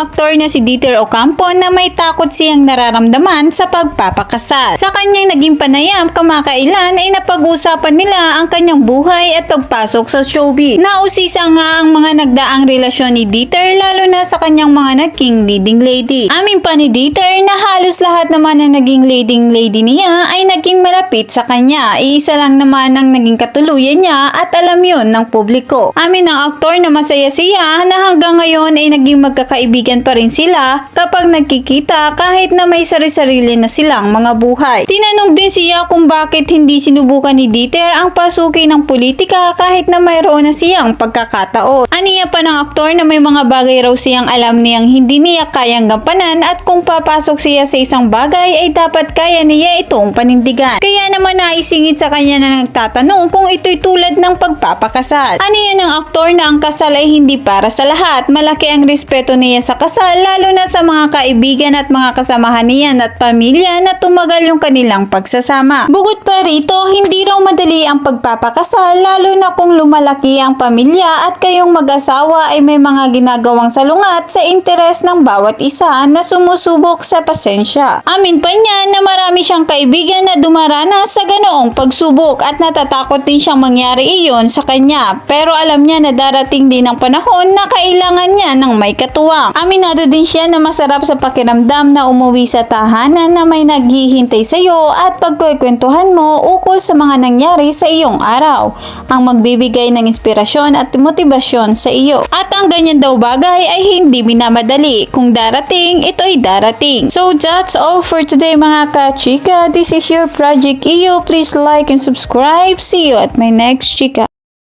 aktor na si Dieter Ocampo na may takot siyang nararamdaman sa pagpapakasal. Sa kanyang naging panayam kamakailan ay napag-usapan nila ang kanyang buhay at pagpasok sa showbiz. Nausisa nga ang mga nagdaang relasyon ni Dieter lalo na sa kanyang mga naging leading lady. Amin pa ni Dieter na halos lahat naman na naging leading lady niya ay naging malapit sa kanya. Iisa lang naman ang naging katuluyan niya at alam yon ng publiko. Amin ng aktor na masaya siya na hanggang ngayon ay naging magkakaibigan pa rin sila kapag nagkikita kahit na may sari-sarili na silang mga buhay. Tinanong din siya kung bakit hindi sinubukan ni Dieter ang pasuki ng politika kahit na mayroon na siyang pagkakataon. Aniya pa ng aktor na may mga bagay raw siyang alam niyang hindi niya kayang gampanan at kung papasok siya sa isang bagay ay dapat kaya niya itong panindigan. Kaya naman naisingit sa kanya na nagtatanong kung ito'y tulad ng pagpapakasal. Aniya ng aktor na ang kasal ay hindi para sa lahat. Malaki ang respeto niya sa kasal lalo na sa mga kaibigan at mga kasamahan niya at pamilya na tumagal yung kanilang pagsasama. Bukod pa rito, hindi raw madali ang pagpapakasal lalo na kung lumalaki ang pamilya at kayong mag-asawa ay may mga ginagawang salungat sa interes ng bawat isa na sumusubok sa pasensya. Amin pa niya na marami siyang kaibigan na dumaranas sa ganoong pagsubok at natatakot din siyang mangyari iyon sa kanya. Pero alam niya na darating din ang panahon na kailangan niya ng may katuwang. Aminado din siya na masarap sa pakiramdam na umuwi sa tahanan na may naghihintay sa iyo at pagkukwentuhan mo ukol sa mga nangyari sa iyong araw. Ang magbibigay ng inspirasyon at motibasyon sa iyo. At ang ganyan daw bagay ay hindi minamadali. Kung darating, ito ay darating. So that's all for today mga ka-chika. This is your Project EO. Please like and subscribe. See you at my next chika.